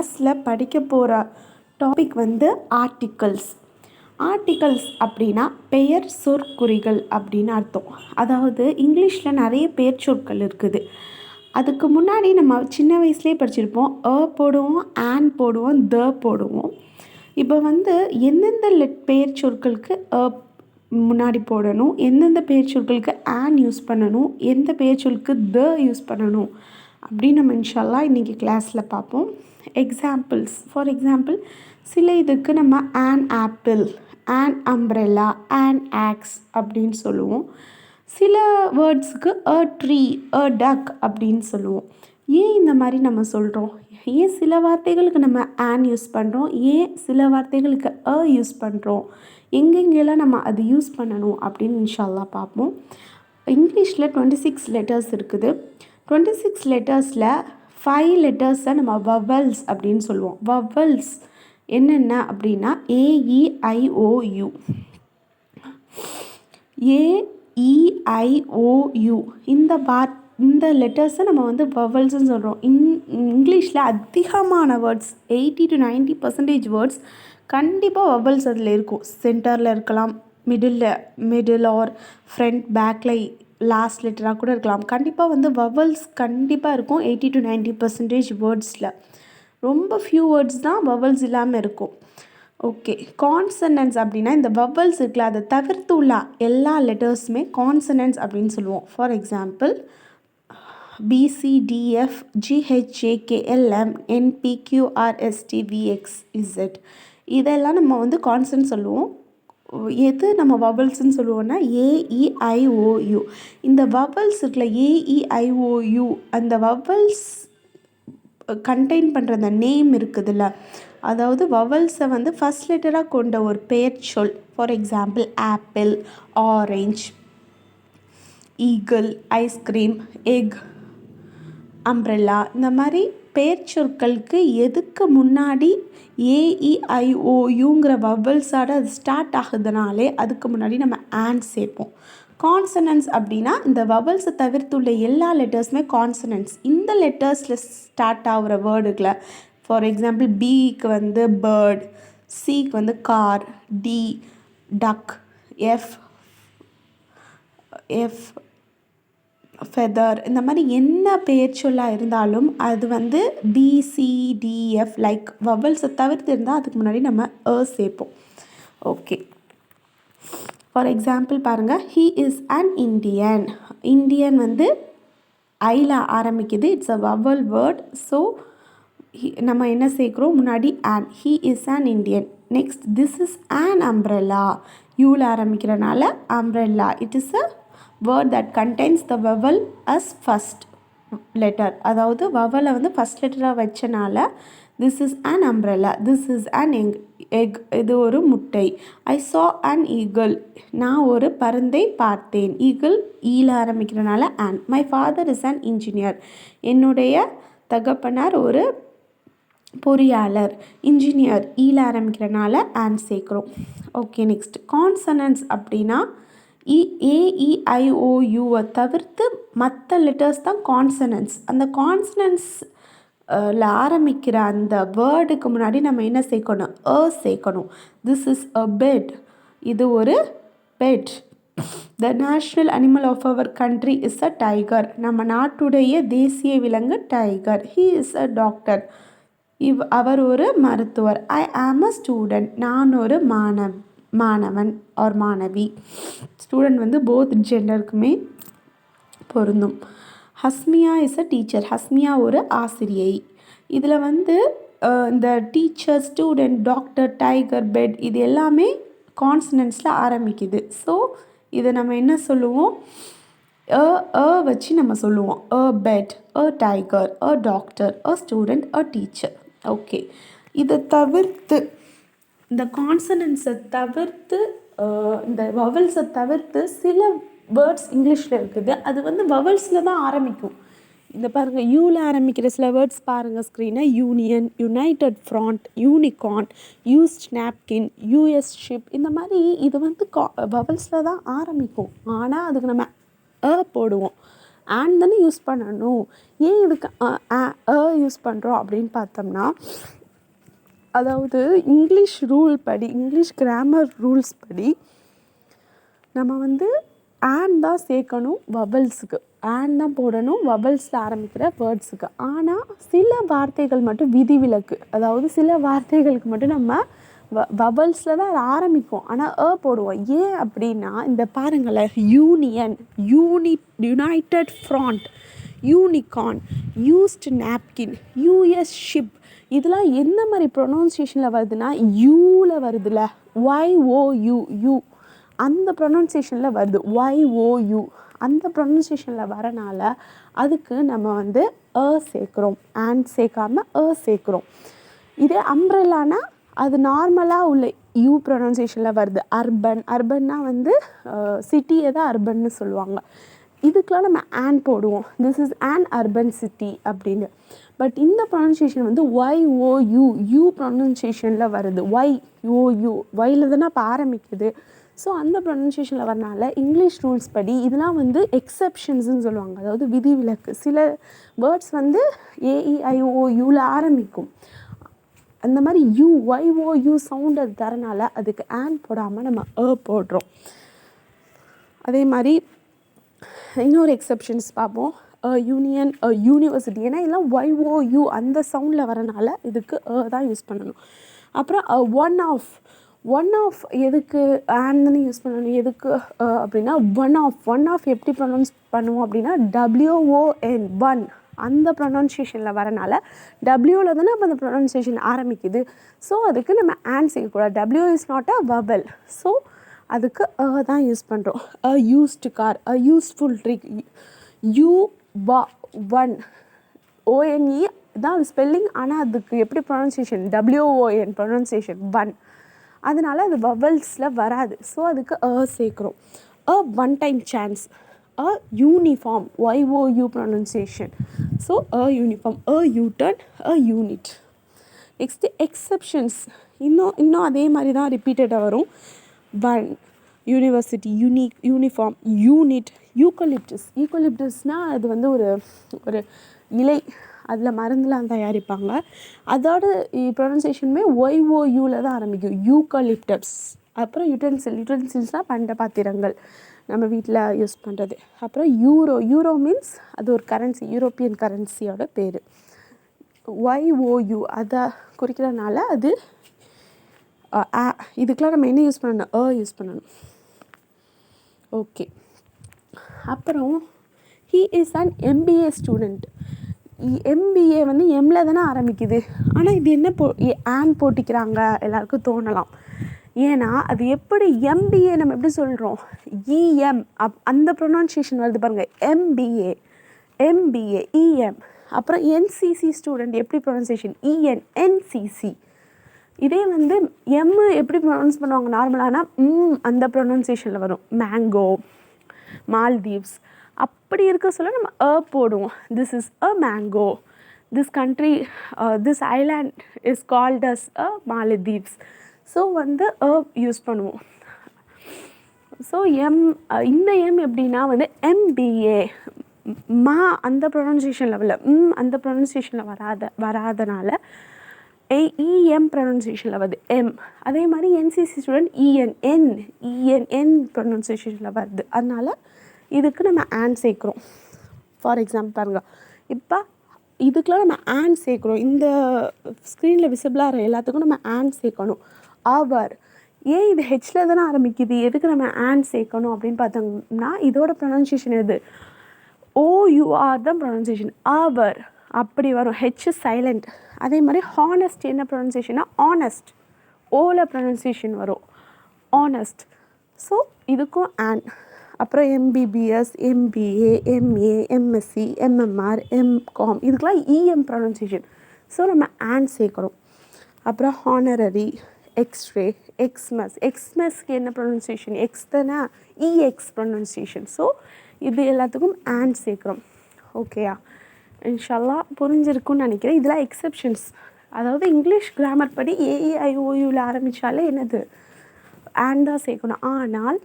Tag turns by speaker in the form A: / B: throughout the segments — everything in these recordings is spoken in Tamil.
A: கிளாஸில் படிக்க போகிற டாபிக் வந்து ஆர்டிகல்ஸ் ஆர்டிகல்ஸ் அப்படின்னா பெயர் சொற்குறிகள் அப்படின்னு அர்த்தம். அதாவது இங்கிலீஷில் நிறைய பெயர் சொற்கள் இருக்குது. அதுக்கு முன்னாடி நம்ம சின்ன வயசுலேயே படிச்சிருப்போம். அ போடுவோம் ஆன் போடுவோம் த போடுவோம். இப்போ வந்து எந்தெந்த லெட் பெயர் சொற்களுக்கு அ முன்னாடி போடணும் எந்தெந்த பெயர் சொற்களுக்கு ஆன் யூஸ் பண்ணணும் எந்த பெயர் சொற்களுக்கு த யூஸ் பண்ணணும் அப்படின்னு நம்ம இன்ஷால்லா இன்றைக்கி கிளாஸில் பார்ப்போம். எக்ஸாம்பிள்ஸ் ஃபார் எக்ஸாம்பிள் சில இதுக்கு நம்ம an apple an umbrella an axe அப்படின்னு சொல்லுவோம். சில வேர்ட்ஸுக்கு அ ட்ரீ அ டக் அப்படின்னு சொல்லுவோம். ஏன் இந்த மாதிரி நம்ம சொல்கிறோம் ஏன் சில வார்த்தைகளுக்கு நம்ம ஆன் யூஸ் பண்ணுறோம் ஏன் சில வார்த்தைகளுக்கு அ யூஸ் பண்ணுறோம் எங்கெங்கெல்லாம் நம்ம அது யூஸ் பண்ணணும் அப்படின்னு இன்ஷால்லா பார்ப்போம். இங்கிலீஷில் டுவெண்ட்டி சிக்ஸ் லெட்டர்ஸ் இருக்குது. டுவெண்ட்டி சிக்ஸ் லெட்டர்ஸில் ஃபைவ் லெட்டர்ஸை நம்ம வவல்ஸ் அப்படின்னு சொல்லுவோம். வவல்ஸ் என்னென்ன அப்படின்னா ஏஇஐஓயு ஏஇஐஓயு இந்த வார்த் இந்த லெட்டர்ஸை நம்ம வந்து வவல்ஸ்ன்னு சொல்கிறோம் இன் இங்கிலீஷில் அதிகமான words eighty to ninety percentage words கண்டிப்பாக வவல்ஸ் அதில் இருக்கும். சென்டரில் இருக்கலாம் மிடில் மிடில் ஆர் ஃப்ரண்ட் பேக்கில் லாஸ்ட் லெட்டராக கூட இருக்கலாம். கண்டிப்பாக வந்து வவல்ஸ் கண்டிப்பாக இருக்கும். எயிட்டி டு நைன்ட்டி பர்சன்டேஜ் வேர்ட்ஸில் ரொம்ப ஃபியூ வேர்ட்ஸ் தான் வவல்ஸ் இல்லாமல் இருக்கும். ஓகே கான்சனன்ஸ் அப்படின்னா இந்த வவல்ஸ் இருக்குல்ல அதை தவிர்த்து உள்ள எல்லா லெட்டர்ஸுமே கான்சனன்ஸ் அப்படின்னு சொல்லுவோம். ஃபார் எக்ஸாம்பிள் பிசிடிஎஃப் ஜிஹெச்ஏகேஎல்எம் என்பிக்யூஆர்எஸ்டிவிஎக்ஸ் இசட் இதெல்லாம் நம்ம வந்து கான்சன்ட் சொல்லுவோம். எது நம்ம வவல்ஸ்ன்னு சொல்லுவோம்னா ஏஇஐஓயு இந்த வவல்ஸ் இருக்குல்ல ஏஇஐஓயு அந்த வவல்ஸ் கண்டெயின் பண்ணுற அந்த நேம் இருக்குதுல்ல அதாவது வவல்ஸை வந்து ஃபஸ்ட் லெட்டராக கொண்ட ஒரு பெயர் சொல். For example apple orange eagle ice cream egg umbrella இந்த மாதிரி பெயர்ச்சொற்களுக்கு எதுக்கு முன்னாடி ஏஇஐஓயுங்கிற வவல்ஸோட அது ஸ்டார்ட் ஆகுதுனாலே அதுக்கு முன்னாடி நம்ம ஆன் சேர்ப்போம். கான்சனன்ஸ் அப்படின்னா இந்த வவல்ஸை தவிர்த்துள்ள எல்லா லெட்டர்ஸுமே கான்சனன்ஸ் இந்த லெட்டர்ஸில் ஸ்டார்ட் ஆகிற வேர்டுகளை ஃபார் எக்ஸாம்பிள் பிக்கு வந்து பேர்ட் சிக்கு வந்து car D duck F F feather இந்த மாதிரி என்ன பெயர் சொல்லாக இருந்தாலும் அது வந்து பிசிடிஎஃப் லைக் வவல்ஸை தவிர்த்து இருந்தால் அதுக்கு முன்னாடி நம்ம அ சேர்ப்போம். ஓகே ஃபார் எக்ஸாம்பிள் பாருங்கள் he is an Indian Indian வந்து ஐல ஆரம்பிக்குது. It's a vowel word so நம்ம என்ன சேர்க்குறோம்? முன்னாடி an he is an Indian next this is an umbrella யூவில் ஆரம்பிக்கிறனால umbrella it is a word that contains the vowel as first letter அதாவது வவலை வந்து ஃபஸ்ட் லெட்டராக வச்சனால this is an umbrella this is an எங் எக் இது ஒரு முட்டை. ஐ சா அன் ஈகிள் நான் ஒரு பருந்தை பார்த்தேன். ஈகிள் ஈல ஆரம்பிக்கிறனால an my father is an engineer என்னுடைய தகப்பனார் ஒரு பொறியாளர். இன்ஜினியர் ஈல ஆரம்பிக்கிறனால ஆன் சேர்க்குறோம். ஓகே நெக்ஸ்ட் கான்சனன்ஸ் அப்படின்னா இ ஏஇஐஓயூவை தவிர்த்து மற்ற லெட்டர்ஸ் தான் கான்சனன்ஸ் அந்த கான்சனன்ஸ் ல ஆரம்பிக்கிற அந்த வேர்டுக்கு முன்னாடி நம்ம என்ன சேர்க்கணும்? அ சேர்க்கணும். திஸ் இஸ் அ பெட் இது ஒரு bed the national animal of our country is a tiger நம்ம நாட்டுடைய தேசிய விலங்கு tiger he is a doctor இவ் அவர் ஒரு மருத்துவர். ஐ ஆம் அ ஸ்டூடெண்ட் நான் ஒரு மாணவன். மாணவன் ஆர் மாணவி. ஸ்டூடெண்ட் வந்து போத் ஜெண்டருக்குமே பொருந்தும். Hasmiya is a teacher Hasmiya ஒரு ஆசிரியை. இதில் வந்து இந்த teacher student doctor tiger bed இது எல்லாமே கான்சனன்ஸில் ஆரம்பிக்குது. ஸோ இதை நம்ம என்ன சொல்லுவோம்? அ அ வச்சு நம்ம சொல்லுவோம். A bed a tiger a doctor a student a teacher okay இதை தவிர்த்து இந்த கான்சனன்ஸை தவிர்த்து இந்த வவல்ஸை தவிர்த்து சில வேர்ட்ஸ் இங்கிலீஷில் இருக்குது. அது வந்து வவல்ஸில் தான் ஆரம்பிக்கும். இந்த பாருங்கள் யூவில் ஆரம்பிக்கிற சில வேர்ட்ஸ் பாருங்கள் ஸ்க்ரீனை union united front unicorn used napkin US ship இந்த மாதிரி இது வந்து கா வவல்ஸில் தான் ஆரம்பிக்கும். ஆனால் அதுக்கு நம்ம அ போடுவோம். ஆன் தானே யூஸ் பண்ணணும். ஏன் இதுக்கு அ யூஸ் பண்ணுறோம் அப்படின்னு பார்த்தோம்னா அதாவது இங்கிலீஷ் ரூல் படி இங்கிலீஷ் கிராமர் ரூல்ஸ் படி நம்ம வந்து ஆன் தான் சேர்க்கணும் வவல்ஸுக்கு ஆன் தான் போடணும் வவல்ஸில் ஆரம்பிக்கிற வேர்ட்ஸுக்கு ஆனால் சில வார்த்தைகள் மட்டும் விதிவிலக்கு. அதாவது சில வார்த்தைகளுக்கு மட்டும் நம்ம வ வவல்ஸில் தான் அது ஆரம்பிக்கும் ஆனால் அ போடுவோம். ஏன் அப்படின்னா இந்த பாருங்களேன் union unit united front unicorn used napkin US ship இதெல்லாம் எந்த மாதிரி ப்ரொனவுன்சியேஷனில் வருதுன்னா யூவில் வருதுல்ல. ஒய் ஓ யூ யூ அந்த ப்ரொனவுன்சியேஷனில் வருது. ஒய் ஓ யூ அந்த ப்ரொனன்சியேஷனில் வரனால அதுக்கு நம்ம வந்து அ சேர்க்குறோம். அண்ட் சேர்க்காம அ சேர்க்குறோம். இதே அம்ப்ரெல்லானா அது நார்மலாக உள்ள யூ ப்ரொனன்சியேஷனில் வருது. அர்பன் அர்பன்னா வந்து சிட்டியை தான் அர்பன்னு சொல்லுவாங்க. இதுக்கெலாம் நம்ம ஆன் போடுவோம். This is an urban city அப்படின்னு. பட் இந்த ப்ரொனன்சியேஷன் வந்து ஒய் ஓ யூ யூ ப்ரொனன்சியேஷனில் வருது. ஒய் ஓ யூ ஒயில் தானே இப்போ ஆரம்பிக்குது. ஸோ அந்த ப்ரொனன்சியேஷனில் வரனால இங்கிலீஷ் ரூல்ஸ் படி இதெல்லாம் வந்து எக்ஸப்ஷன்ஸ்னு சொல்லுவாங்க. அதாவது விதிவிலக்கு. சில வேர்ட்ஸ் வந்து ஏஇஐஓ யூவில் ஆரம்பிக்கும். அந்த மாதிரி யூ ஒய்ஓ யூ சவுண்ட் அது தரனால அதுக்கு ஆன் போடாமல் நம்ம அ போடுறோம். அதே மாதிரி இன்னொரு எக்ஸப்ஷன்ஸ் பார்ப்போம். யூனியன் யூனிவர்சிட்டி ஏன்னா எல்லாம் ஒய்ஓயூ அந்த சவுண்டில் வரனால இதுக்கு அ தான் யூஸ் பண்ணணும். அப்புறம் ஒன் ஆஃப் ஒன் ஆஃப் எதுக்கு ஆன்னு யூஸ் பண்ணணும் எதுக்கு uh, அப்படின்னா ஒன் ஆஃப் ஒன் ஆஃப் எப்படி ப்ரொனவுன்ஸ் பண்ணுவோம் அப்படின்னா டபிள்யூஓஎன் ஒன் அந்த ப்ரொனவுன்சியேஷனில் வரனால டபிள்யூவில் தானே அப்போ அந்த ப்ரொனவுன்சியேஷன் ஆரம்பிக்குது. ஸோ அதுக்கு நம்ம ஆன் செய்யக்கூடாது W is not a vowel so அதுக்கு அ தான் யூஸ் பண்ணுறோம் a used car a useful trick U வா ஒன் ஓஎன்இ தான் ஸ்பெல்லிங் ஆனால் அதுக்கு எப்படி ப்ரொனன்சியேஷன் டபிள்யூஓஎன் ப்ரொனன்சியேஷன் ஒன் அதனால் அது வவல்ஸில் வராது. ஸோ அதுக்கு அ சேர்க்குறோம். A one time chance a uniform Y O U pronunciation so a uniform a u turn a unit next exceptions இன்னும் இன்னும் அதே மாதிரி தான் ரிப்பீட்டடாக வரும். One university unique uniform unit eucalyptus யூக்கலிப்டஸ்னால் அது வந்து ஒரு ஒரு இலை அதில் மருந்துலாம் தயாரிப்பாங்க. அதோட ப்ரொனன்சியேஷனுமே ஒய்ஓயூவில் தான் ஆரம்பிக்கும். யூக்கலிப்டப்ஸ் அப்புறம் யுட்டென்சில் யுட்டென்சில்ஸ்னால் பண்ட பாத்திரங்கள். நம்ம வீட்டில் யூஸ் பண்ணுறது அப்புறம் யூரோ யூரோ மீன்ஸ் அது ஒரு கரன்சி யூரோப்பியன் கரன்சியோட பேர். ஒய்ஓயூ அதை குறிக்கிறனால அது இதுக்கெலாம் நம்ம என்ன யூஸ் பண்ணணும்? அ யூஸ் பண்ணணும். ஓகே அப்புறம் he is an MBA student MBA வந்து எம்மில் தானே ஆரம்பிக்குது. ஆனால் இது என்ன போ ஆன் போட்டிக்கிறாங்க எல்லாருக்கும் தோணலாம். ஏன்னா அது எப்படி எம்பிஏ நம்ம எப்படி சொல்கிறோம் இஎம் அப் அந்த ப்ரொனன்சியேஷன் வருது பாருங்கள் எம்பிஏ எம்பிஏ இஎம் அப்புறம் என்சிசி ஸ்டூடெண்ட் எப்படி ப்ரொனன்சியேஷன் இஎன் என்சிசி இதே வந்து எம் எப்படி ப்ரொனவுன்ஸ் பண்ணுவாங்க நார்மலானா ம் அந்த ப்ரொனன்சியேஷனில் வரும். மேங்கோ மால்தீவ்ஸ் அப்படி இருக்க சொல்ல நம்ம அ போடுவோம். This is a mango this country this island is called as a Maldives so வந்து அ யூஸ் பண்ணுவோம். ஸோ எம் uh, இந்த எம் எப்படின்னா வந்து எம்பிஏ மா அந்த ப்ரொனன்சியேஷன் லெவலில் ம் அந்த ப்ரொனன்சியேஷனில் வராத வராதனால ஏ இஎம் ப்ரொனன்சியேஷனில் வருது. எம் அதே மாதிரி என்சிசி ஸ்டூடெண்ட் இஎன் என் இஎன் என் ப்ரொனன்சியேஷனில் வருது. அதனால் இதுக்கு நம்ம ஆன் சேர்க்குறோம். ஃபார் எக்ஸாம்பிள் பாருங்கள் இப்போ இதுக்கெலாம் நம்ம ஆன் சேர்க்குறோம். இந்த ஸ்க்ரீனில் விசிபிளாக இருக்கிற எல்லாத்துக்கும் நம்ம ஆன் சேர்க்கணும். அவர் ஏன் இது ஹெச்சில் தானே ஆரம்பிக்குது. எதுக்கு நம்ம ஆன் சேர்க்கணும் அப்படின்னு பார்த்தோம்னா இதோட ப்ரொனன்சியேஷன் எது? ஓயூஆர் தான் ப்ரொனன்சியேஷன் அவர் அப்படி வரும். ஹெச் சைலண்ட் அதே மாதிரி ஹானஸ்ட் என்ன ப்ரொனன்சியேஷன்னா ஆனஸ்ட் ஓல ப்ரொனன்சியேஷன் வரும். ஆனஸ்ட் ஸோ இதுக்கும் ஆன் அப்புறம் MBBS MBA MA MSc MMR MCom இதுக்கெலாம் இஎம் ப்ரொனன்சியேஷன் ஸோ நம்ம ஆன் சேர்க்குறோம். அப்புறம் ஹானரரி எக்ஸ்ரே எக்ஸ்மஸ் எக்ஸ்மஸ்க்கு என்ன ப்ரொனன்சியேஷன் எக்ஸ் தானே? இஎக்ஸ் ப்ரொனன்சியேஷன் ஸோ இது எல்லாத்துக்கும் ஆன் சேர்க்குறோம். ஓகேயா இன்ஷால்லா புரிஞ்சிருக்குன்னு நினைக்கிறேன். இதெல்லாம் எக்ஸப்ஷன்ஸ் அதாவது இங்கிலீஷ் கிராமர் படி ஏஏஐஓயூவில் ஆரம்பித்தாலே என்னது? ஆன் தான் சேர்க்கணும். ஆனால்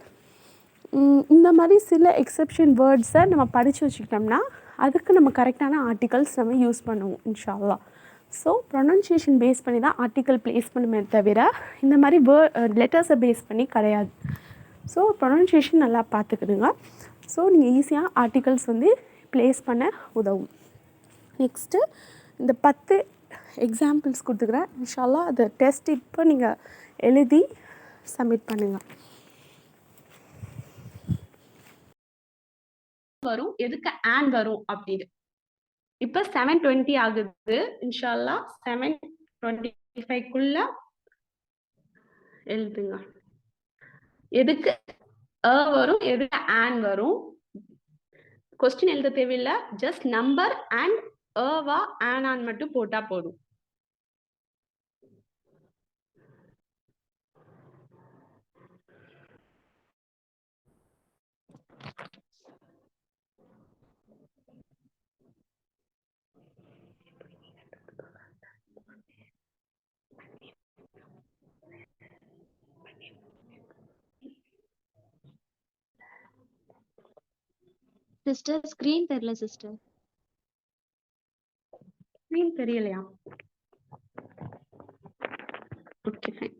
A: இந்த மாதிரி சில எக்ஸெப்ஷன் வேர்ட்ஸை நம்ம படித்து வச்சுக்கிட்டோம்னா அதுக்கு நம்ம கரெக்டான ஆர்டிகல்ஸ் நம்ம யூஸ் பண்ணுவோம் இன்ஷால்லா. ஸோ ப்ரொனன்சியேஷன் பேஸ் பண்ணி தான் ஆர்டிக்கல் ப்ளேஸ் பண்ணுமே தவிர இந்த மாதிரி வே லெட்டர்ஸை பேஸ் பண்ணி கிடையாது. ஸோ ப்ரொனன்சியேஷன் நல்லா பார்த்துக்கிடுங்க. ஸோ நீங்கள் ஈஸியாக ஆர்டிகல்ஸ் வந்து ப்ளேஸ் பண்ண உதவும். நெக்ஸ்ட்டு இந்த பத்து எக்ஸாம்பிள்ஸ் கொடுத்துக்கிறேன். இன்ஷால்லா அதை டெஸ்ட் இப்போ நீங்கள் எழுதி சப்மிட் பண்ணுங்கள்
B: வரும். எதுக்கு ஆன் வரும் அப்படின்னு. இப்ப செவன் டுவெண்ட்டி ஆகுது. இன்ஷால்லா செவன் டுவெண்ட்டி ஃபைவ்க்குள்ள எழுதுங்க. எதுக்கு அ வரும் எதுக்கு ஆன் வரும்? கொஸ்டின் எழுத தேவையில்லை. Just number and a or an an மட்டும் போட்டா போதும்
C: சிஸ்டர் ஸ்கிரீன் தெரியல சிஸ்டர்
B: மீன் தெரியலையா? ஓகே ஃபைன்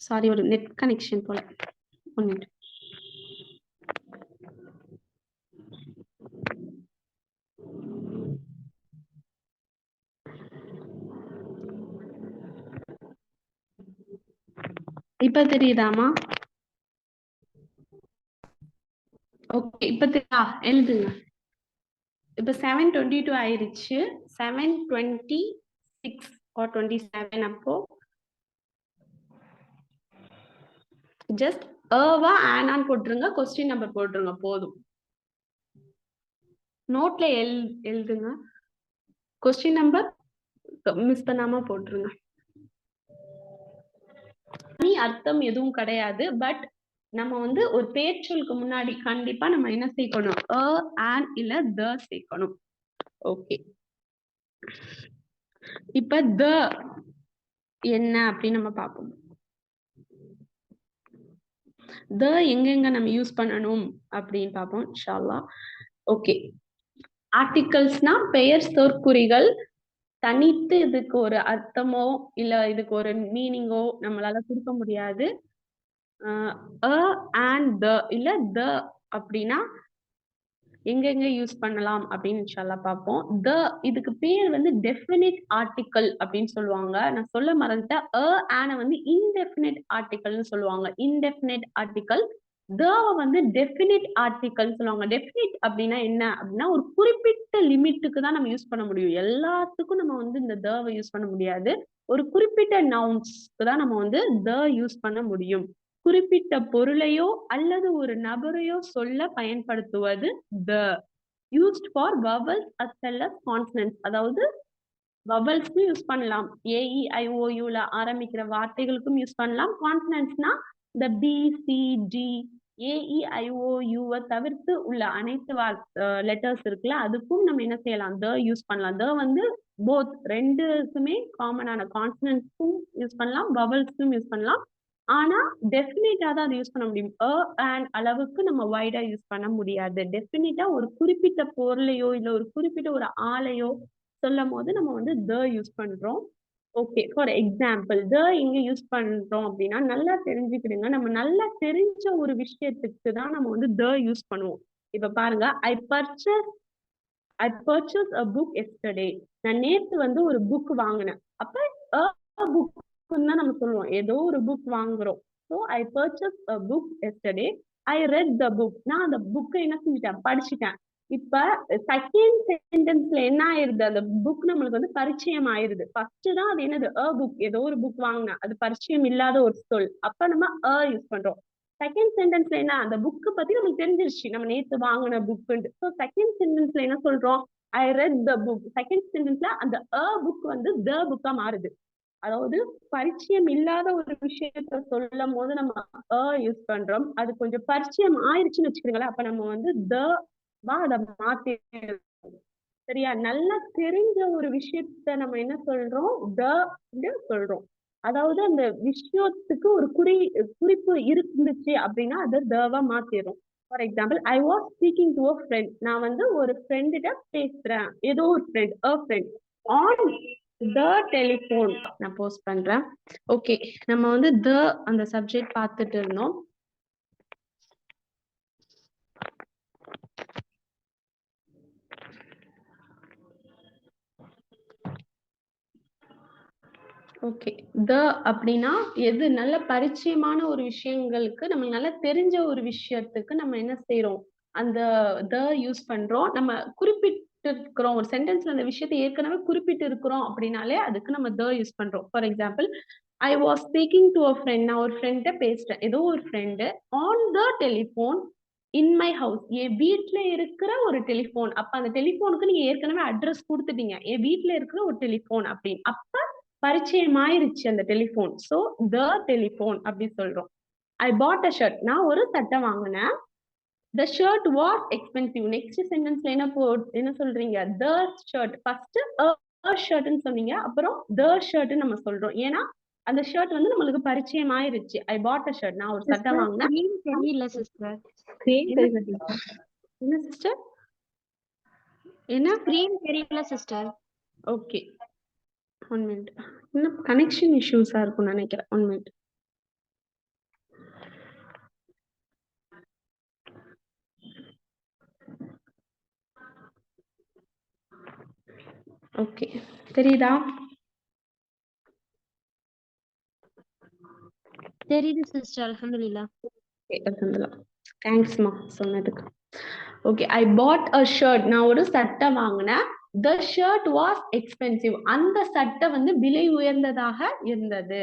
B: சாரி ஒரு நெட் கனெக்ஷன் போல. ஒன் மினிட் இப்ப தெரியுதாமா ஓகே இப்ப தெரியா எழுதுங்க. இப்ப செவன் டுவெண்ட்டி டூ ஆயிருச்சு. Seven twenty six or twenty seven அப்போ? ஜஸ்ட் ஏவா ஆனான்னு போட்டுருங்க கொஸ்டின் நம்பர் போட்டுருங்க போதும். நோட்ல எழு எழுதுங்க. கொஸ்டின் நம்பர் மிஸ் பண்ணாம போட்டுருங்க. தனி அர்த்தம் எதுவும் கிடையாது பட் நம்ம வந்து ஒரு பேச்சொலுக்கு முன்னாடி கண்டிப்பா நம்ம என்ன சேர்க்கணும்? அ ஆன் இல்ல த சேர்க்கணும். ஓகே இப்ப த என்ன அப்படின்னு நம்ம பார்ப்போம். த எங்கெங்க நம்ம யூஸ் பண்ணணும் அப்படின்னு பார்ப்போம் இன்ஷால்லா ஓகே ஆர்டிகல்ஸ்னா பெயர் சொற்குறிகள் தனித்து இதுக்கு ஒரு அர்த்தமோ இல்ல இதுக்கு ஒரு மீனிங்கோ நம்மளால கொடுக்க முடியாது. அ அண்ட் த இல்ல த அப்படின்னா எங்கெங்க யூஸ் பண்ணலாம் அப்படின்னு இன்ஷால்லா பார்ப்போம். த இதுக்கு பேர் வந்து டெஃபினிட் ஆர்டிக்கல் அப்படின்னு சொல்லுவாங்க. நான் சொல்ல மறந்துட்டேன். அ ஆன வந்து இன்டெஃபினிட் ஆர்டிக்கல்னு சொல்லுவாங்க. இன்டெஃபினிட் ஆர்டிக்கல் தவ வந்து டெஃபினிட் ஆர்டிக்கல் சொல்லுவாங்க. டெஃபினிட் அப்படின்னா என்ன? அப்படின்னா ஒரு குறிப்பிட்ட லிமிட்டுக்கு தான் நம்ம யூஸ் பண்ண முடியும். எல்லாத்துக்கும் நம்ம வந்து இந்த தவை யூஸ் பண்ண முடியாது. ஒரு குறிப்பிட்ட நவுன்ஸ்க்கு தான் நம்ம வந்து த யூஸ் பண்ண முடியும். குறிப்பிட்ட பொருளையோ அல்லது ஒரு நபரையோ சொல்ல பயன்படுத்துவது the used for vowels as well as consonants அதாவது வவல்ஸ்க்கும் யூஸ் பண்ணலாம். ஏஇஐஓயூல ஆரம்பிக்கிற வார்த்தைகளுக்கும் யூஸ் பண்ணலாம். கான்சனன்ஸ்னா இந்த பி சி டி ஏஇஐஓயூவை தவிர்த்து உள்ள அனைத்து லெட்டர்ஸ் இருக்குல்ல அதுக்கும் நம்ம என்ன செய்யலாம்? த யூஸ் பண்ணலாம். த வந்து போத் ரெண்டுக்குமே காமனான கான்சனன்ஸ்க்கும் யூஸ் பண்ணலாம். வவல்ஸ்க்கும் யூஸ் பண்ணலாம். ஆனா டெஃபினட்டா தான் அதை யூஸ் பண்ண முடியும். அ அண்ட் அளவுக்கு நம்ம வைடா யூஸ் பண்ண முடியாது. டெஃபினட்டா ஒரு குறிப்பிட்ட பொருளையோ இல்ல ஒரு குறிப்பிட்ட ஒரு ஆளையோ சொல்லும் போது நம்ம வந்து த யூஸ் பண்றோம். ஓகே ஃபார் எக்ஸாம்பிள் த இங்க யூஸ் பண்றோம் அப்படின்னா நல்லா தெரிஞ்சுக்கிடுங்க. நம்ம நல்லா தெரிஞ்ச ஒரு விஷயத்துக்கு தான் நம்ம வந்து த யூஸ் பண்ணுவோம். இப்ப பாருங்க I purchase I purchase a book yesterday நான் நேத்து வந்து ஒரு புக் வாங்கினேன். அப்ப அ புக் தான் நம்ம சொல்லுவோம். ஏதோ ஒரு புக் வாங்குறோம். So I purchase a book yesterday I read the book நான் அந்த புக்கை என்ன செஞ்சுட்டேன்? படிச்சுட்டேன். இப்ப செகண்ட் சென்டென்ஸ்ல என்ன ஆயிருது? அந்த புக் நம்மளுக்கு வந்து பரிச்சயம் ஆயிருது. ஃபர்ஸ்ட் தான் அது என்னது? அ புக் ஏதோ ஒரு புக் வாங்கினா அது பரிச்சயம் இல்லாத ஒரு சொல். அப்ப நம்ம அ யூஸ் பண்றோம். செகண்ட் சென்டென்ஸ்ல என்ன? அந்த புக்கு பத்தி நமக்கு தெரிஞ்சிருச்சு. நம்ம நேத்து வாங்கின புக்குன்ட்டு ஸோ செகண்ட் சென்டென்ஸ்ல என்ன சொல்றோம்? I read the book second சென்டென்ஸ்ல அந்த அ புக் வந்து த புக்கா மாறுது. அதாவது பரிச்சயம் இல்லாத ஒரு விஷயத்த சொல்லும் போது நம்ம அ யூஸ் பண்றோம். அது கொஞ்சம் பரிச்சயம் ஆயிடுச்சுன்னு வச்சுக்கோங்களேன். அப்ப நம்ம வந்து த வா அதை மாத்தி சரியா? நல்லா தெரிஞ்ச ஒரு விஷயத்த நம்ம என்ன சொல்றோம்? த சொல்றோம். அதாவது அந்த விஷயத்துக்கு ஒரு குறி குறிப்பு இருந்துச்சு அப்படின்னா அது தவா மாத்திரும் for example I was speaking to a friend நான் வந்து ஒரு ஃப்ரெண்டுகிட்ட பேசுறேன். ஏதோ ஒரு friend a friend on the telephone நான் போஸ்ட் பண்றேன். ஓகே நம்ம வந்து த அந்த சப்ஜெக்ட் பார்த்துட்டு இருந்தோம். ஓகே த அப்படின்னா எது? நல்ல பரிச்சயமான ஒரு விஷயங்களுக்கு நம்ம நல்லா தெரிஞ்ச ஒரு விஷயத்துக்கு நம்ம என்ன செய்யறோம் அந்த த யூஸ் பண்றோம். நம்ம குறிப்பிட்ட இருக்கிறோம் ஒரு சென்டென்ஸ்ல அந்த விஷயத்தை ஏற்கனவே குறிப்பிட்டு இருக்கிறோம் அப்படின்னாலே அதுக்கு நம்ம த யூஸ் பண்றோம். For example I was speaking to a friend நான் ஒரு ஃப்ரெண்ட்ட பேசிட்டேன். ஏதோ ஒரு friend on the telephone in my house என் வீட்டில் இருக்கிற ஒரு டெலிஃபோன் அப்ப அந்த டெலிஃபோனுக்கு நீங்க ஏற்கனவே அட்ரஸ் கொடுத்துட்டீங்க. என் வீட்டில் இருக்கிற ஒரு டெலிஃபோன் அப்படின்னு. அப்ப பரிச்சயமாயிருச்சு அந்த டெலிஃபோன் சோ த டெலிஃபோன் அப்படி சொல்றோம். ஐ பாட் அ ஷர்ட் நான் ஒரு சட்டை வாங்கினேன். The shirt was expensive next சென்டென்ஸ்ல என்ன போ என்ன சொல்றீங்க? த ஷர்ட் ஃபர்ஸ்ட் ஷர்ட்னு சொன்னீங்க. அப்புறம் த ஷர்ட் நம்ம சொல்றோம். ஏன்னா அந்த ஷர்ட் வந்து நம்மளுக்கு பரிச்சயம் ஆயிருச்சு ஐ பாட் அ ஷர்ட் நான் ஒரு சட்டை வாங்கினேன்.
C: தெரியல சிஸ்டர்
B: என்ன சிஸ்டர் என்ன
C: ஸ்கிரீன் தெரியல சிஸ்டர்
B: ஓகே ஒன் மினிட் இன்னும் கனெக்ஷன் இஷ்யூஸா இருக்கும்னு நினைக்கிறேன். ஒன் மினிட் ஓகே தெரியுதா?
C: தெரியுது சிஸ்டர் அல்ஹம்துலில்லாஹ்
B: தேங்க்ஸ்மா சொன்னதுக்கு. Okay I pot a shirt நான் ஒரு சட்டை வாங்கினேன். த ஷர்ட் வாஸ் எக்ஸ்பென்சிவ் அந்த சட்டை வந்து விலை உயர்ந்ததாக இருந்தது.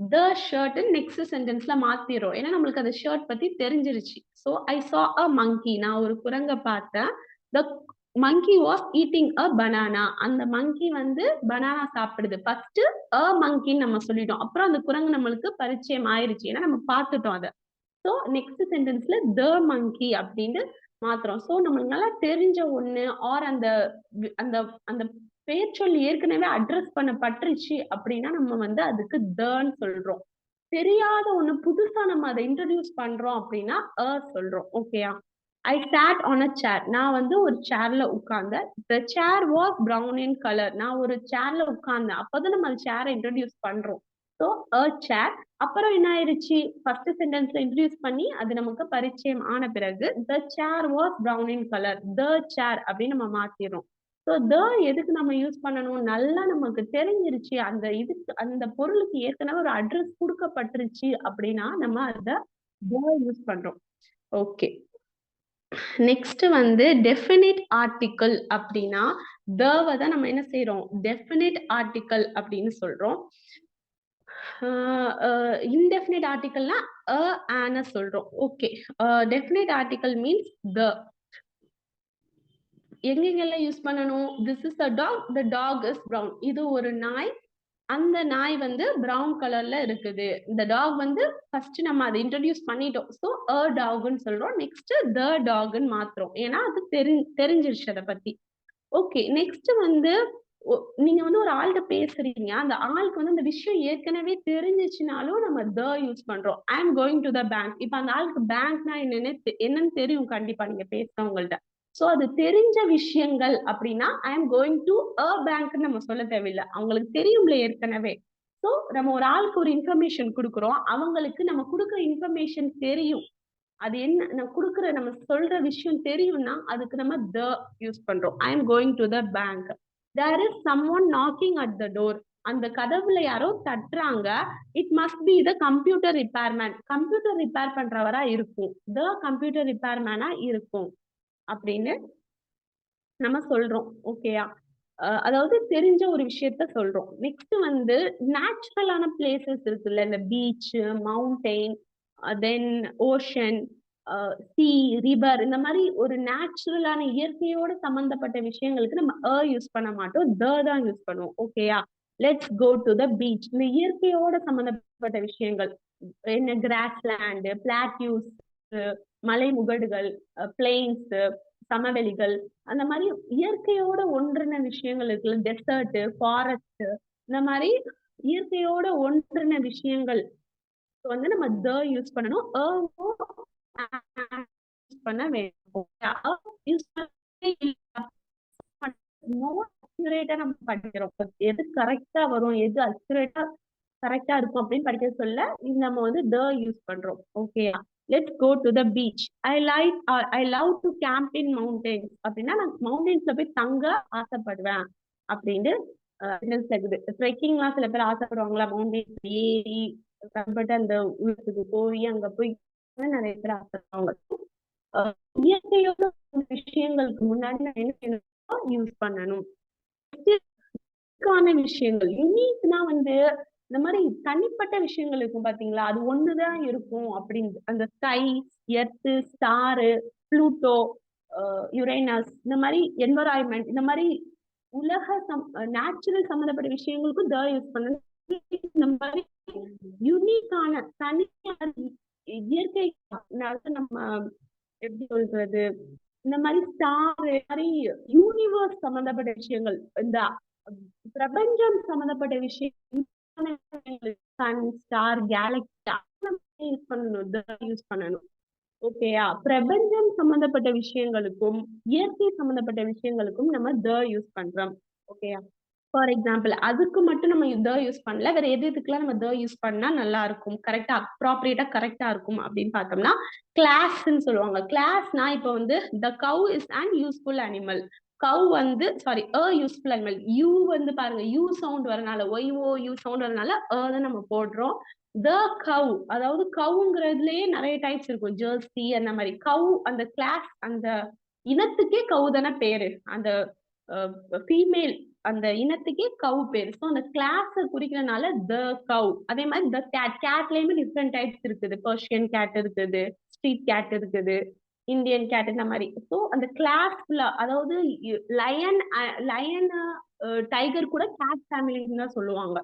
B: த ஷர்ட் நெக்ஸ்ட் சென்டென்ஸ்ல மாத்திரும் ஏன்னா நம்மளுக்கு அந்த ஷர்ட் பத்தி தெரிஞ்சிருச்சு. ஸோ ஐ சா அ மங்கி நான் ஒரு குரங்க பார்த்தேன். The monkey was eating a banana அந்த மங்கி வந்து பனானா சாப்பிடுது. ஃபர்ஸ்ட் அ மங்கின்னு நம்ம சொல்லிட்டோம். அப்புறம் அந்த குரங்கு நம்மளுக்கு பரிச்சயம் ஆயிருச்சு. ஏன்னா நம்ம பார்த்துட்டோம் அதை. ஸோ நெக்ஸ்ட் சென்டென்ஸ்ல த மங்கி அப்படின்னு மாத்திரம் ஸோ நம்மளுக்கு நல்லா தெரிஞ்ச ஒண்ணு ஆர் அந்த அந்த அந்த பேச்சொல் சொல்லி ஏற்கனவே அட்ரஸ் பண்ண பட்டுருச்சு அப்படின்னா நம்ம வந்து அதுக்கு தன்னு சொல்றோம். தெரியாத ஒண்ணு புதுசா நம்ம அதை இன்ட்ரடியூஸ் பண்றோம் அப்படின்னா அ சொல்றோம். ஓகேயா ஐ சாட் ஆன் அ சேர் நான் வந்து ஒரு சேர்ல உட்கார்ந்தேன். The chair was brown in colour நான் ஒரு சேர்ல உட்கார்ந்தேன். அப்பதான் நம்ம அந்த சேரை இன்ட்ரடியூஸ் பண்றோம். ஸோ அ சேர் அப்புறம் என்ன ஆயிருச்சு ஃபர்ஸ்ட் சென்டென்ஸ்ல இன்ட்ரடியூஸ் பண்ணி அது நமக்கு பரிச்சயம் ஆன பிறகு the chair was brown in colour the chair அப்படின்னு நம்ம மாத்திடுறோம். ஸோ த எதுக்கு நம்ம யூஸ் பண்ணணும்? நல்லா நமக்கு தெரிஞ்சிருச்சு. அந்த இதுக்கு அந்த பொருளுக்கு ஏற்கனவே ஒரு அட்ரஸ் கொடுக்கப்பட்டுருச்சு அப்படின்னா நம்ம அதை த யூஸ் பண்றோம். ஓகே நெக்ஸ்ட் வந்து டெஃபினிட் ஆர்டிக்கிள் அப்படின்னா தவை தான் நம்ம என்ன செய்யறோம் டெஃபினிட் ஆர்டிக்கிள் அப்படின்னு சொல்றோம். இன்டெஃபினிட் ஆர்டிக்கல்னா அ ஆன சொல்றோம். Okay definite article means the எங்கெங்கெல்லாம் யூஸ் பண்ணணும்? This is a dog the dog is brown இது ஒரு நாய் அந்த நாய் வந்து ப்ரௌன் கலர்ல இருக்குது. இந்த டாக் வந்து ஃபர்ஸ்ட் நம்ம அதை இன்ட்ரடியூஸ் பண்ணிட்டோம். ஸோ அ டாக்னு சொல்றோம். நெக்ஸ்ட் த டாக்னு மாத்துறோம். ஏன்னா அது தெரி தெரிஞ்சிருச்சு அதை பத்தி. ஓகே நெக்ஸ்ட் வந்து ஒ- நீங்க வந்து ஒரு ஆள்கிட்ட பேசுறீங்க. அந்த ஆளுக்கு வந்து அந்த விஷயம் ஏற்கனவே தெரிஞ்சிச்சுனாலும் நம்ம த யூஸ் பண்றோம். I am going to the bank இப்ப அந்த ஆளுக்கு பேங்க்னா என்னன்னு தெ- என்னன்னு தெரியும் கண்டிப்பா நீங்க பேசுறவங்கள்ட்ட. சோ அது தெரிஞ்ச விஷயங்கள் அப்படின்னா I am going to a bank நம்ம சொல்ல தேவையில்லை. அவங்களுக்கு தெரியும்ல ஏற்கனவே. சோ நம்ம ஒரு ஆளுக்கு ஒரு இன்ஃபர்மேஷன் கொடுக்குறோம். அவங்களுக்கு நம்ம கொடுக்குற இன்ஃபர்மேஷன் தெரியும். அது என்ன நம்ம கொடுக்குற நம்ம சொல்ற விஷயம் தெரியும்னா அதுக்கு நம்ம த யூஸ் பண்றோம். I am going to the bank there is someone knocking at the door அந்த கதவுல யாரோ தட்டுறாங்க. It must be the computer repairman computer repair பண்றவரா இருக்கும். த கம்ப்யூட்டர் ரிப்பேர்மேனா இருக்கும். அப்படின்னு நம்ம சொல்றோம். ஓகேயா அதாவது தெரிஞ்ச ஒரு விஷயத்த சொல்றோம். நெக்ஸ்ட் வந்து நேச்சுரலான பிளேசஸ் இருக்குல்ல இந்த beach mountain then ocean sea river இந்த மாதிரி ஒரு நேச்சுரலான இயற்கையோட சம்பந்தப்பட்ட விஷயங்களுக்கு நம்ம அ யூஸ் பண்ண மாட்டோம் த தான் யூஸ் பண்ணுவோம். ஓகேயா let's go to the beach இந்த இயற்கையோட சம்பந்தப்பட்ட விஷயங்கள். என்ன கிராஸ்லேண்டு பிளாட்யூஸ் மலை முகடுகள் பிளெயின்ஸ் சமவெளிகள் அந்த மாதிரி இயற்கையோட ஒன்றின விஷயங்கள் இருக்குல்ல டெசர்ட் ஃபாரஸ்ட் இந்த மாதிரி இயற்கையோட ஒன்றின விஷயங்கள் வந்து நம்ம த யூஸ் பண்ணணும். யூஸ் பண்ண வேண்டும். நம்ம படிக்கிறோம். எது கரெக்டா வரும் எது அக்யூரேட்டா கரெக்டா இருக்கும் அப்படின்னு படிக்க சொல்ல இது நம்ம வந்து த யூஸ் பண்றோம். Okay let's go to the beach I like I love to camp in mountains அப்படின்னா நான் மவுண்டன்ஸ்ல போய் தங்க ஆசைப்படுவேன் அப்படின்னு இருக்குது ட்ரெக்கிங்லாம் சில பேர் ஆசைப்படுவாங்களா? மவுண்டன்ஸ் ஏறி கஷ்டப்பட்டு அந்த உள்ளத்துக்கு போய் அங்க போய் நிறைய பேர் ஆசைப்படுவாங்க. இயற்கையோட விஷயங்களுக்கு முன்னாடி நான் என்ன யூஸ் பண்ணணும். விஷயங்கள். யூனிக்னா வந்து இந்த மாதிரி தனிப்பட்ட விஷயங்கள் இருக்கும் பாத்தீங்களா? அது ஒண்ணுதான் இருக்கும் அப்படின்னு அந்த sky earth star Pluto Uranus இந்த மாதிரி என்வரான்மெண்ட் இந்த மாதிரி உலக சம் நேச்சுரல் சம்மந்தப்பட்ட விஷயங்களுக்கும் த யூஸ் பண்ண இந்த மாதிரி யூனிக்கான தனியான இயற்கை நம்ம எப்படி சொல்றது? இந்த மாதிரி ஸ்டார் மாதிரி யூனிவர்ஸ் சம்பந்தப்பட்ட விஷயங்கள் இந்த பிரபஞ்சம் சம்பந்தப்பட்ட விஷயம் சன் ஸ்டார் கேலக்சி யூஸ் பண்ணணும் யூஸ் பண்ணணும். ஓகேயா பிரபஞ்சம் சம்பந்தப்பட்ட விஷயங்களுக்கும் இயற்கை சம்பந்தப்பட்ட விஷயங்களுக்கும் நம்ம த யூஸ் பண்றோம். ஓகேயா ஃபார் எக்ஸாம்பிள் அதுக்கு மட்டும் நம்ம த யூஸ் பண்ணல வேற எது எதுக்கெல்லாம் நம்ம த யூஸ் பண்ணா நல்லா இருக்கும் கரெக்டா அப்ராப்ரியேட்டா கரெக்டா இருக்கும் அப்படின்னு பார்த்தோம்னா கிளாஸ்ன்னு சொல்லுவாங்க. கிளாஸ்னா இப்போ வந்து the cow is and useful animal cow வந்து sorry a useful animal U வந்து பாருங்க யூ சவுண்ட் வரனால ஒய் ஓ யூ சவுண்ட் வரனால அ தான் நம்ம போடுறோம். த கவ் அதாவது கவுங்கிறதுலயே நிறைய டைப்ஸ் இருக்கும். ஜெர்சி அந்த மாதிரி. கவ் அந்த கிளாஸ் அந்த இனத்துக்கே கவு தானே பேரு. அந்த ஃபீமேல் அந்த இனத்துக்கே கவு பேர். ஸோ அந்த கிளாஸை குறிக்கிறனால த கவ். அதே மாதிரி த கேட் கேட்லயுமே டிஃப்ரெண்ட் டைப்ஸ் இருக்குது. பர்ஷியன் கேட் இருக்குது ஸ்ட்ரீட் கேட் இருக்குது. இந்தியன் கேட் இந்த மாதிரி. ஸோ அந்த கிளாஸ் ஃபுல்லா அதாவது லயன் லயன் டைகர் கூட கேட் ஃபேமிலின்னு தான் சொல்லுவாங்க.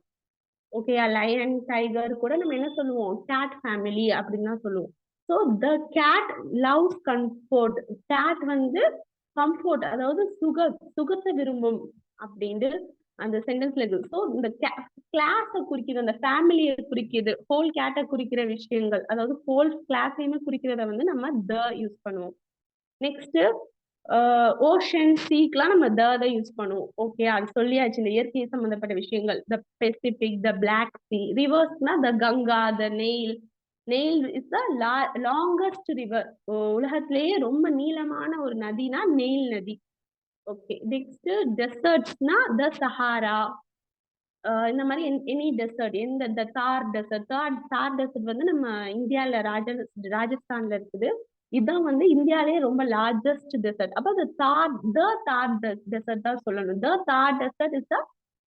B: ஓகேயா லயன் டைகர் கூட நம்ம என்ன சொல்லுவோம்? கேட் ஃபேமிலி அப்படின்னு தான் சொல்லுவோம். So the cat love comfort cat வந்து கம்ஃபோர்ட் அதாவது சுக சுகத்தை விரும்பும் அப்படின்ட்டு அந்த சென்டென்ஸ்ல இருக்கு ஸோ இந்த கிளாஸை குறிக்குது அந்த ஃபேமிலியை குறிக்குது ஹோல் கேட்டை குறிக்கிற விஷயங்கள் அதாவது ஹோல் கிளாஸையுமே குறிக்கிறத வந்து நம்ம த யூஸ் பண்ணுவோம். நெக்ஸ்ட் ஓஷன் சீக்லாம் நம்ம த தான் யூஸ் பண்ணுவோம். ஓகே அது சொல்லியாச்சு இந்த இயற்கை சம்பந்தப்பட்ட விஷயங்கள். The Pacific the black sea ரிவர்ஸ்னா the Ganga the Nile Nile is the longest river உலகத்திலேயே ரொம்ப நீளமான ஒரு நதினா நெயில் நதி. ஓகே நெக்ஸ்ட் டெசர்ட்ஸ்னா த சஹாரா இந்த மாதிரி எனி டெசர்ட் எந்த த தார் டெசர்ட் தார் தார் டெசர்ட் வந்து நம்ம இந்தியால ராஜ ராஜஸ்தான்ல இருக்குது. இதுதான் வந்து இந்தியாலேயே ரொம்ப லார்ஜஸ்ட் டெசர்ட் அப்போ த தார் த தார் டெசர்ட் தான் சொல்லணும். The Thar desert is the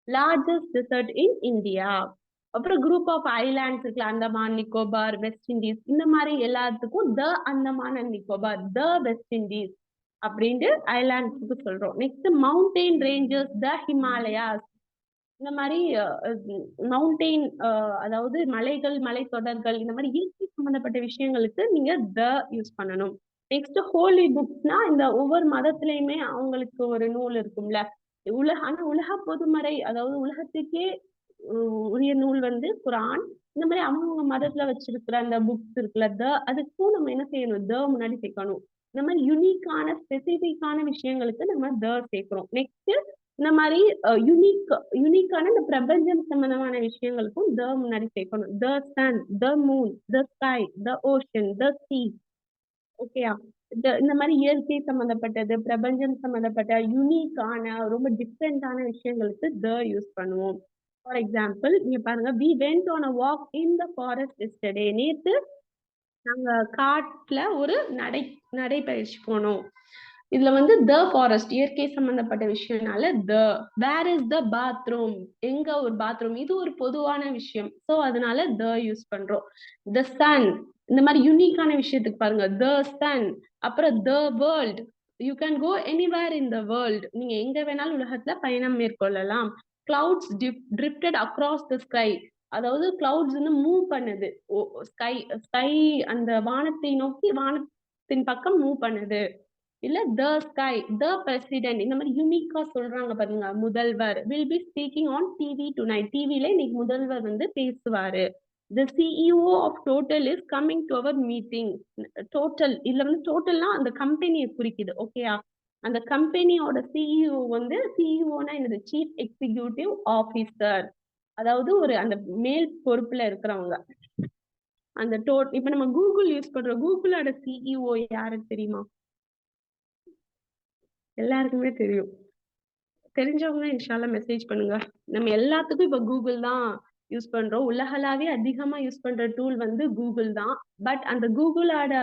B: largest desert in India அப்புறம் குரூப் ஆஃப் ஐலாண்ட்ஸ் இருக்குல்ல அந்தமான் நிக்கோபார் வெஸ்ட் இண்டீஸ் இந்த மாதிரி எல்லாத்துக்கும் the Andaman and Nicobar the West Indies அப்படின்ட்டு ஐலாண்ட்ஸுக்கு சொல்றோம். Next mountain ranges the Himalayas இந்த மாதிரி மவுண்டெயின் அதாவது மலைகள் மலைத்தொடர்கள் இந்த மாதிரி இயற்கை சம்பந்தப்பட்ட விஷயங்களுக்கு நீங்க த யூஸ் பண்ணணும். நெக்ஸ்ட் ஹோலி புக்ஸ்னா இந்த ஒவ்வொரு மதத்திலயுமே அவங்களுக்கு ஒரு நூல் இருக்கும்ல. உலக ஆனா உலக பொதுமறை அதாவது உலகத்துக்கே உரிய நூல் வந்து குரான். இந்த மாதிரி அவங்கவுங்க மதத்துல வச்சிருக்கிற அந்த புக்ஸ் இருக்குல்ல த அதுக்கும் நம்ம என்ன செய்யணும் த முன்னாடி சேர்க்கணும். இந்த மாதிரி யுனிக்கான ஸ்பெசிபிக்கான விஷயங்களுக்கு நம்ம த சேர்க்கிறோம். நெக்ஸ்ட் இந்த மாதிரி யூனிக் யுனிக்கான இந்த பிரபஞ்சம் சம்பந்தமான விஷயங்களுக்கும் த முன்னாடி சேர்க்கணும். The sun the moon the sky the ocean the sea ஓகேயா இந்த மாதிரி இயற்கை சம்பந்தப்பட்டது பிரபஞ்சம் சம்மந்தப்பட்ட யூனிக்கான ரொம்ப டிஃப்ரெண்டான விஷயங்களுக்கு த யூஸ் பண்ணுவோம். ஃபார் எக்ஸாம்பிள் நீங்க பாருங்க we went on a walk in the forest yesterday நேற்று நாங்க காட்டுல ஒரு நடை நடைபயிற்சி போனோம். இதுல வந்து த ஃபாரஸ்ட் இயற்கை சம்பந்தப்பட்ட விஷயம்னால த வேர் இஸ் த பாத்ரூம் எங்க ஒரு பாத்ரூம் இது ஒரு பொதுவான விஷயம். ஸோ அதனால த யூஸ் பண்றோம். த சன் இந்த மாதிரி யூனிக்கான விஷயத்துக்கு பாருங்க. த சன் அப்புறம் the world you can go anywhere in the world நீங்க எங்க வேணாலும் உலகத்துல பயணம் மேற்கொள்ளலாம். Clouds drifted across the sky அதாவது கிளவுட்ஸ் வந்து மூவ் பண்ணுது. ஸ்கை ஸ்கை அந்த வானத்தை நோக்கி வானத்தின் பக்கம் மூவ் பண்ணுது. இல்ல த ஸ்கை த பிரசிடென்ட் இந்த மாதிரி யூனிக்கா சொல்றாங்க பாருங்க முதல்வர். Will be speaking on TV tonight டிவில இன்னைக்கு முதல்வர் வந்து பேசுவாரு. The CEO of Total is coming to our meeting Total இதுல வந்து டோட்டல்னா அந்த கம்பெனியை குறிக்குது ஓகேயா அந்த கம்பெனியோட சிஇஓ வந்து சிஇஓனா என்னது? சீஃப் எக்ஸிக்யூட்டிவ் ஆபீசர் அதாவது ஒரு அந்த மேல் பொறுப்புல இருக்கிறவங்க. அந்த டோ இப்ப நம்ம கூகுள் யூஸ் பண்றோம். கூகுளோட சிஇஓ யாருக்கு தெரியுமா? எல்லாருக்குமே தெரியும். தெரிஞ்சவங்க இன்ஷால்லா மெசேஜ் பண்ணுங்க. நம்ம எல்லாத்துக்கும் இப்ப கூகுள் தான் யூஸ் பண்றோம். உலகளாவே அதிகமா யூஸ் பண்ற டூல் வந்து கூகுள் தான். பட் அந்த கூகுளோட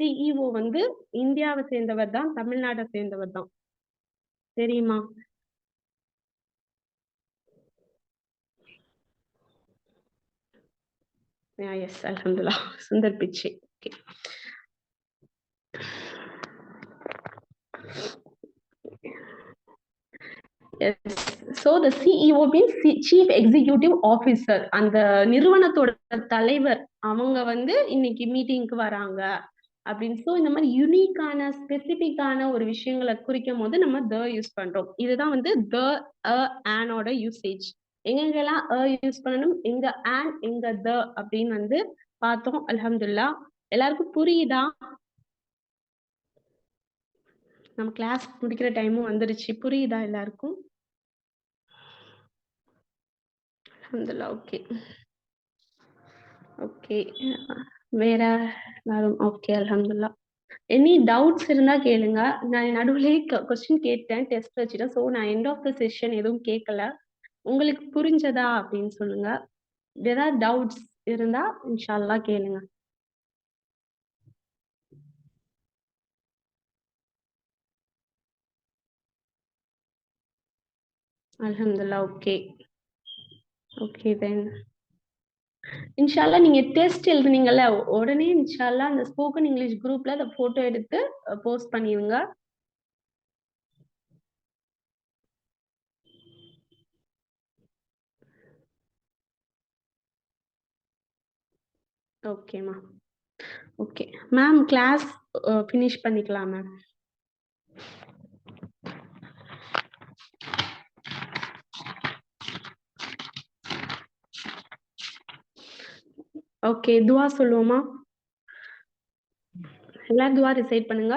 B: சிஇஓ வந்து இந்தியாவை சேர்ந்தவர் தான் தமிழ்நாட்டை சேர்ந்தவர் தான். தெரியுமா? எஸ் அல்ஹம்துலில்லாஹ் Sundar Pichai yes so the CEO means chief executive officer அந்த நிறுவனத்தோட தலைவர் அவங்க வந்து இன்னைக்கு மீட்டிங்க்கு வராங்க. அப்படின்னு ஸோ இந்த மாதிரி யுனிக்கான ஸ்பெசிபிக்கான ஒரு விஷயங்களை குறிக்கும் போது நம்ம த யூஸ் பண்றோம். இதுதான் வந்து த அ ஆனோட யூசேஜ் எங்கெங்கெல்லாம் அ யூஸ் பண்ணணும்? எங்க ஆன் எங்க த அப்படின்னு வந்து பார்த்தோம். அலமதுல்லா எல்லாருக்கும் புரியுதா? நம்ம கிளாஸ் முடிக்கிற டைமும் வந்துருச்சு. புரியுதா எல்லாருக்கும்? அலமதுல்லா ஓகே ஓகே வேற எல்லாரும் ஓகே அலமதுல்லா எனி டவுட்ஸ் இருந்தா கேளுங்க. நான் நடுவுலேயே கொஸ்டின் கேட்டேன். டெஸ்ட் வச்சுட்டேன். ஸோ நான் எண்ட் ஆஃப் த செஷன் எதுவும் கேட்கல உங்களுக்கு புரிஞ்சதா அப்படின்னு சொல்லுங்க. ஏதாவது டவுட்ஸ் இருந்தா இன்ஷால்லா கேளுங்க. அலமதுல்லா ஓகே. ஓகே தென் இன்ஷால்லா நீங்க டெஸ்ட் எழுதுனீங்கல்ல உடனே இன்ஷால்லா அந்த ஸ்போக்கன் இங்கிலீஷ் குரூப்ல அந்த போட்டோ எடுத்து போஸ்ட் பண்ணிடுங்க. ஓகேம்மா ஓகே மேம் கிளாஸ் ஃபினிஷ் பண்ணிக்கலாம் மேம் ஓகே துவா சொல்லுவோமா எல்லாரும் துவா ரிசைட் பண்ணுங்க.